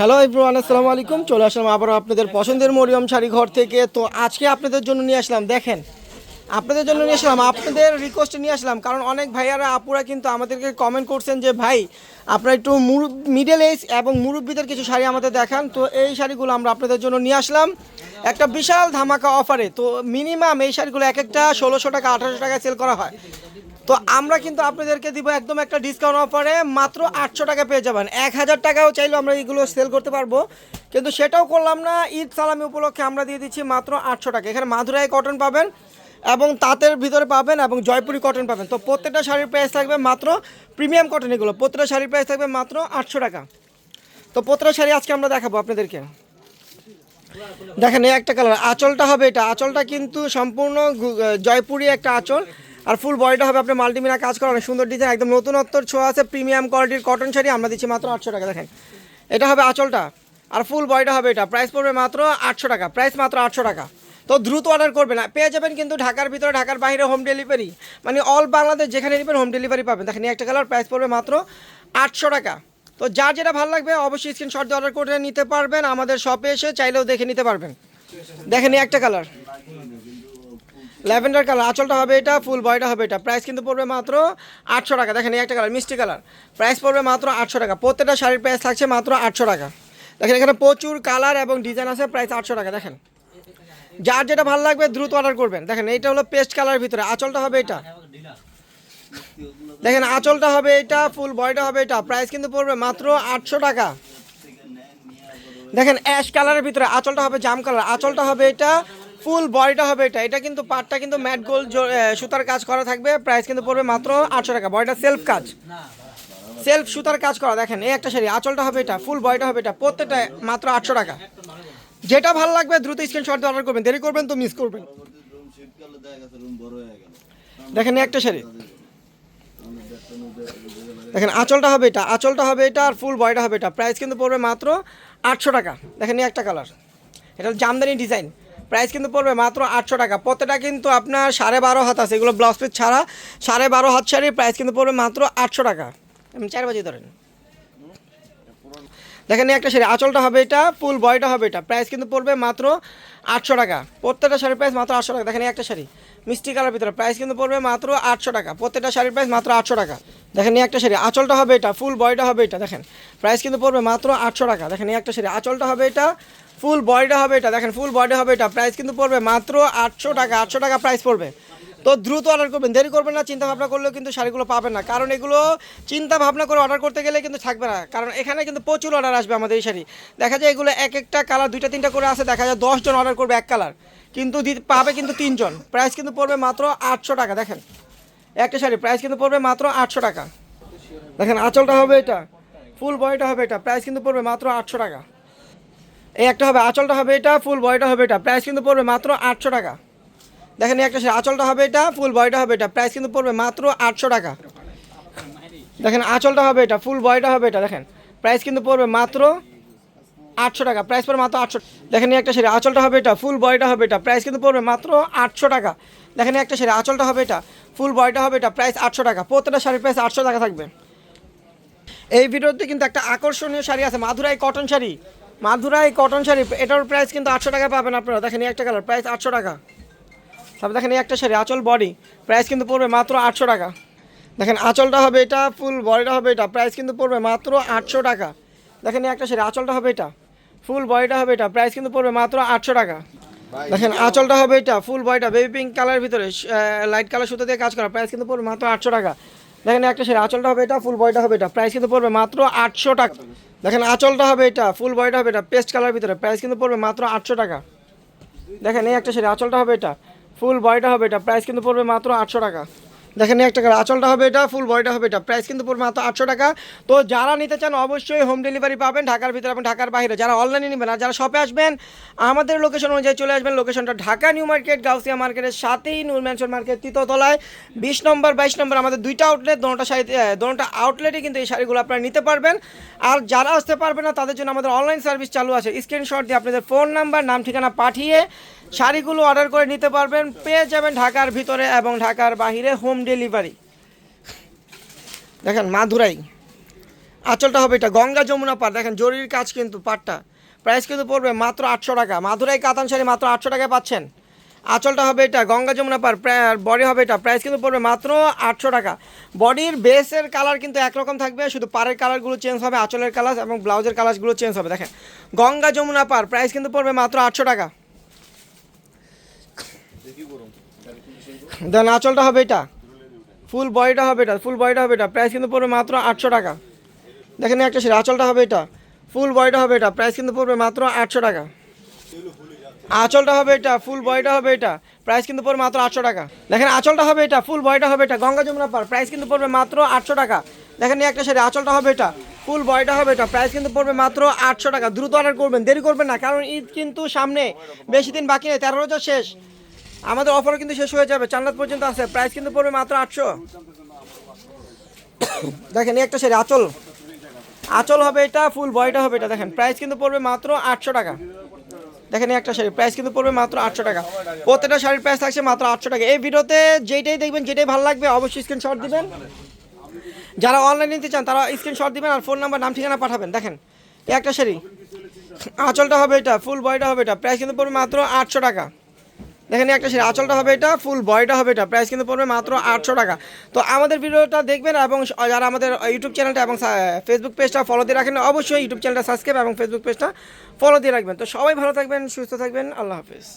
Hello ইব্রুয়ান আসসালামু আলাইকুম। চলে আসলাম আবারও আপনাদের পছন্দের মরিয়ম শাড়ি ঘর থেকে। তো আজকে আপনাদের জন্য নিয়ে আসলাম, দেখেন। আপনাদের জন্য নিয়ে আসলাম, আপনাদের রিকোয়েস্টে নিয়ে আসলাম। কারণ অনেক ভাইয়ারা, আপুরা কিন্তু আমাদেরকে কমেন্ট করছেন যে, ভাই, আপনারা একটু মিডল এজ এবং মুরব্বীদের কিছু শাড়ি আমাদের দেখান। তো এই শাড়িগুলো আমরা আপনাদের জন্য নিয়ে আসলাম। একটা বিশাল ধামাকা অফারে তো মিনিমাম এই শাড়িগুলো এক একটা ষোলোশো টাকা, আঠারোশো টাকায় সেল করা হয়। তো আমরা কিন্তু আপনাদেরকে দিব একদম একটা ডিসকাউন্ট অফারে মাত্র আটশো টাকা পেয়ে যাবেন। এক হাজার টাকাও চাইলে আমরা এগুলো সেল করতে পারব। কিন্তু সেটাও করলাম না, ঈদ সালামি উপলক্ষে আমরা দিয়ে দিচ্ছি মাত্র আটশো টাকা। এখানে মাদুরাই কটন পাবেন এবং তাঁতের ভিতরে পাবেন এবং জয়পুরি কটন পাবেন। তো প্রত্যেকটা শাড়ির প্রাইস থাকবে মাত্র প্রিমিয়াম কটন এগুলো। প্রত্যেকটা শাড়ির প্রাইস থাকবে মাত্র আটশো টাকা। তো প্রত্যেকটা শাড়ি আজকে আমরা দেখাবো আপনাদেরকে। দেখেন এই একটা কালার আঁচলটা হবে এটা। আঁচলটা কিন্তু সম্পূর্ণ জয়পুরি একটা আঁচল। আর ফুল বডিটা হবে আপনার মাল্টিমিনা কাজ করা, অনেক সুন্দর ডিজাইন একদম নতুনত্বর ছোঁয়া আছে প্রিমিয়াম কোয়ালিটির কটন শাড়ি, আমরা দিচ্ছি মাত্র আটশো টাকা, দেখেন। এটা হবে আঁচলটা, আর ফুল বডিটা হবে এটা প্রাইস পড়বে মাত্র আটশো টাকা প্রাইস মাত্র আটশো টাকা। তো দ্রুত অর্ডার করবেন পেয়ে যাবেন কিন্তু ঢাকার ভিতরে, ঢাকার বাইরে হোম ডেলিভারি মানে অল বাংলাদেশ যেখানে নেবেন হোম ডেলিভারি পাবেন। দেখেন একটা কালার প্রাইস পড়বে মাত্র আটশো টাকা। তো যার যেটা ভালো লাগবে, অবশ্যই স্ক্রিনশট দিয়ে অর্ডার করে নিতে পারবেন, আমাদের শপে এসে চাইলেও দেখে নিতে পারবেন। দেখেন একটা কালার ল্যাভেন্ডার কালার আঁচলটা হবে এটা ফুল বয়টা হবে এটা। প্রাইস কিন্তু পড়বে মাত্র আটশো টাকা। দেখেন এই একটা কালার মিষ্টি কালার প্রাইস পড়বে মাত্র আটশো টাকা। প্রত্যেকটা শাড়ির প্রাইস থাকছে মাত্র আটশো টাকা। দেখেন এখানে প্রচুর কালার এবং ডিজাইন আছে প্রাইস আটশো টাকা। দেখেন। যার যেটা ভালো লাগবে দ্রুত অর্ডার করবেন। দেখেন, এইটা হলো পেস্ট কালার ভিতরে। আঁচলটা হবে এটা। দেখেন, আঁচলটা হবে এটা ফুল বয়টা হবে এটা। প্রাইস কিন্তু পড়বে মাত্র আটশো টাকা। দেখেন অ্যাশ কালারের ভিতরে আঁচলটা হবে জাম কালার আঁচলটা হবে এটা ফুল বডিটা হবে এটা। এটা কিন্তু পাটটা কিন্তু ম্যাট গোল সুতার কাজ করা থাকবে। প্রাইস কিন্তু পড়বে মাত্র আটশো টাকা। বডিটা সেলফ কাজ। সেলফ সুতার কাজ করা। দেখেন, এই একটা শাড়ি। আঁচলটা হবে এটা, ফুল বডিটা হবে এটা। প্রত্যেকটা মাত্র আটশো টাকা। যেটা ভালো লাগবে দ্রুত স্ক্রিনশট দিয়ে অর্ডার করবেন। দেরি করবেন তো মিস করবেন। দেখেন একটা শাড়ি। দেখেন, আঁচলটা হবে এটা। আঁচলটা হবে এটা আর ফুল বয়টা হবে এটা। প্রাইস কিন্তু পড়বে মাত্র আটশো টাকা। দেখেন একটা কালার। এটা জামদানি ডিজাইন প্রাইস কিন্তু পড়বে মাত্র আটশো টাকা। প্রত্যেকটা কিন্তু আপনার সাড়ে বারো হাত আছে। এগুলো ব্লাউজ পিস ছাড়া সাড়ে বারো হাত শাড়ি প্রাইস কিন্তু পড়বে মাত্র আটশো টাকা। চার বাজে ধরেন। দেখেন একটা শাড়ি। আঁচলটা হবে এটা ফুল বয়টা হবে এটা। প্রাইস কিন্তু পড়বে মাত্র আটশো টাকা। প্রত্যেকটা শাড়ির প্রাইস মাত্র আটশো টাকা। দেখেন একটা শাড়ি। মিষ্টি কালার ভিতরে প্রাইস কিন্তু পড়বে মাত্র আটশো টাকা। প্রত্যেকটা শাড়ির প্রাইস মাত্র আটশো টাকা। দেখেন, এই একটা শাড়ি, আঁচলটা হবে এটা ফুল বয়টা হবে এটা, দেখেন। প্রাইস কিন্তু পড়বে মাত্র আটশো টাকা। দেখেন, এই একটা শাড়ি, আঁচলটা হবে এটা ফুল বয়টা হবে এটা, দেখেন ফুল বয়টা হবে এটা। প্রাইস কিন্তু পড়বে মাত্র আটশো টাকা আটশো টাকা প্রাইস পড়বে। তো দ্রুত অর্ডার করবেন, দেরি করবেন না চিন্তা ভাবনা করলেও কিন্তু শাড়িগুলো পাবেন না। কারণ এগুলো চিন্তা ভাবনা করে অর্ডার করতে গেলে কিন্তু থাকবে না। কারণ এখানে কিন্তু প্রচুর অর্ডার আসবে আমাদের এই শাড়ি। দেখা যায় এগুলো এক একটা কালার দুইটা, তিনটা করে আসে, দেখা যায় দশজন অর্ডার করবে এক কালার কিন্তু পাবে কিন্তু তিনজন। প্রাইস কিন্তু পড়বে মাত্র আটশো টাকা, দেখেন। একটা শাড়ি প্রাইস কিন্তু পড়বে মাত্র আটশো টাকা দেখেন আঁচলটা হবে এটা ফুল বয়টা হবে এটা প্রাইস কিন্তু পড়বে মাত্র আটশো টাকা এই একটা হবে আঁচলটা হবে এটা ফুল বয়টা হবে এটা প্রাইস কিন্তু পড়বে মাত্র আটশো টাকা দেখেন একটা শাড়ি, আঁচলটা হবে এটা ফুল বয়টা হবে এটা প্রাইস কিন্তু পড়বে মাত্র আটশো টাকা দেখেন আঁচলটা হবে এটা ফুল বয়টা হবে এটা দেখেন প্রাইস কিন্তু পড়বে মাত্র আটশো টাকা প্রাইস পড়বে মাত্র আটশো দেখেন একটা শাড়ি আঁচলটা হবে এটা ফুল বয়টা হবে এটা প্রাইস কিন্তু পড়বে মাত্র আটশো টাকা দেখেন একটা শাড়ি আঁচলটা হবে এটা ফুল বয়টা হবে এটা প্রাইস আটশো টাকা। প্রত্যেকটা শাড়ির প্রাইস আটশো টাকা থাকবে। এই ভিডিওতে কিন্তু একটা আকর্ষণীয় শাড়ি আছে, মাধুরাই কটন শাড়ি। মাধুরাই কটন শাড়ি, এটার প্রাইস কিন্তু আটশো টাকা পাবেন আপনারা। দেখেন একটা কালার, প্রাইস আটশো টাকা। তারপর দেখেন এই একটা শাড়ি, আঁচল বডি, প্রাইস কিন্তু পড়বে মাত্র আটশো টাকা। দেখেন আঁচলটা হবে এটা, ফুল বডিটা হবে এটা, প্রাইস কিন্তু পড়বে মাত্র আটশো টাকা। দেখেন এই একটা শাড়ি, আঁচলটা হবে এটা, ফুল বডিটা হবে এটা, প্রাইস কিন্তু পড়বে মাত্র আটশো টাকা। দেখেন আঁচলটা হবে এটা ফুল বয়টা বেবি পিঙ্ক কালারের ভিতরে লাইট কালার সুতো দিয়ে কাজ করা প্রাইস কিন্তু পড়বে মাত্র আটশো টাকা। দেখেন একটা শাড়ি আঁচলটা হবে এটা ফুল বয়টা হবে এটা প্রাইস কিন্তু পড়বে মাত্র আটশো টাকা। দেখেন আঁচলটা হবে এটা ফুল বয়টা হবে এটা পেস্ট কালার ভিতরে প্রাইস কিন্তু পড়বে মাত্র আটশো টাকা। দেখেন এই একটা শাড়ি আঁচলটা হবে এটা ফুল বয়টা হবে এটা প্রাইস কিন্তু পড়বে মাত্র আটশো টাকা। দেখেন এক একটা কালার আঁচলটা হবে এটা ফুল বয়টা হবে এটা। প্রাইস কিন্তু পড়বে মাত্র আটশো টাকা। তো যারা নিতে চান অবশ্যই হোম ডেলিভারি পাবেন, ঢাকার ভিতরে এবং ঢাকার বাইরে। যারা অনলাইনে নেবেন আর যারা শপে আসবেন, আমাদের লোকেশন অনুযায়ী চলে আসবেন। লোকেশনটা ঢাকা নিউ মার্কেট গাউসিয়া মার্কেটের সাথেই নূর ম্যানশন মার্কেট তৃতীয়তলায় বিশ নম্বর, বাইশ নম্বর আমাদের দুইটা আউটলেট দোনোটা শাড়ি দোনোটা আউটলেটে কিন্তু এই শাড়িগুলো আপনারা নিতে পারবেন। আর যারা আসতে পারবেন না, তাদের জন্য আমাদের অনলাইন সার্ভিস চালু আছে। স্ক্রিনশট দিয়ে আপনাদের ফোন নাম্বার নাম, ঠিকানা পাঠিয়ে শাড়িগুলো অর্ডার করে নিতে পারবেন, পেয়ে যাবেন ঢাকার ভিতরে এবং ঢাকার বাহিরে হোম ডেলিভারি। দেখেন মাধুরাই। আঁচলটা হবে এটা, গঙ্গা যমুনা পার দেখেন জরির কাজ কিন্তু পাটটা প্রাইস কিন্তু পড়বে মাত্র আটশো টাকা। মাদুরাই কাতান শাড়ি মাত্র আটশো টাকায় পাচ্ছেন। আঁচলটা হবে এটা, গঙ্গা যমুনা পার, বডি হবে এটা, প্রাইস কিন্তু পড়বে মাত্র আটশো টাকা। বডির বেসের কালার কিন্তু একরকম থাকবে, শুধু পাড়ের কালারগুলো চেঞ্জ হবে, আঁচলের কালার এবং ব্লাউজের কালারগুলো চেঞ্জ হবে। দেখেন গঙ্গা যমুনা পার প্রাইস কিন্তু পড়বে মাত্র আটশো টাকা। দেন, আঁচলটা হবে এটা। ফুল বডিটা হবে এটা, ফুল বডিটা হবে এটা। প্রাইস কিন্তু পড়বে মাত্র আটশো টাকা। দেখেন একটা সেটা আঁচলটা হবে এটা। ফুল বডিটা হবে এটা, প্রাইস কিন্তু পড়বে মাত্র আটশো টাকা। আঁচলটা হবে এটা, ফুল বডিটা হবে এটা, প্রাইস কিন্তু পড়বে মাত্র আটশো টাকা। দেখেন, আঁচলটা হবে এটা, ফুল বডিটা হবে এটা, গঙ্গা যমুনা পার, প্রাইস কিন্তু পড়বে মাত্র আটশো টাকা। দেখেন একটা শাড়ি আঁচলটা হবে এটা, ফুল বডিটা হবে এটা, প্রাইস কিন্তু পড়বে মাত্র আটশো টাকা। দ্রুত অর্ডার করবেন, দেরি করবেন না, কারণ ঈদ কিন্তু সামনে, বেশি দিন বাকি নেই, তেরো রোজা শেষ। আমাদের অফারও কিন্তু শেষ হয়ে যাবে। চান্নাত পর্যন্ত আছে। প্রাইস কিন্তু পড়বে মাত্র আটশো। দেখেন একটা শাড়ি, আঁচল। আঁচল হবে এটা ফুল বডিটা হবে এটা, দেখেন। প্রাইস কিন্তু পড়বে মাত্র আটশো টাকা। দেখেন একটা শাড়ি প্রাইস কিন্তু পড়বে মাত্র আটশো টাকা। প্রত্যেকটা শাড়ির প্রাইস থাকছে মাত্র আটশো টাকা। এই ভিডিওতে যেটাই দেখবেন, যেটাই ভালো লাগবে, অবশ্যই স্ক্রিনশট দিবেন। যারা অনলাইন নিতে চান, তারা স্ক্রিনশট দিবেন আর ফোন নাম্বার নাম, ঠিকানা পাঠাবেন। দেখেন একটা শাড়ি। আঁচলটা হবে এটা ফুল বডিটা হবে এটা। প্রাইস কিন্তু পড়বে মাত্র আটশো টাকা। দেখেন একটা সেটা আঁচলটা হবে এটা ফুল বয়টা হবে এটা। প্রাইস কিন্তু পড়বে মাত্র আটশো টাকা। তো আমাদের ভিডিওটা দেখবেন এবং যারা আমাদের ইউটিউব চ্যানেলটা এবং ফেসবুক পেজটা ফলো দিয়ে রাখেন, অবশ্যই ইউটিউব চ্যানেলটা সাবস্ক্রাইব এবং ফেসবুক পেজটা ফলো দিয়ে রাখবেন। তো সবাই ভালো থাকবেন, সুস্থ থাকবেন, আল্লাহ হাফিজ।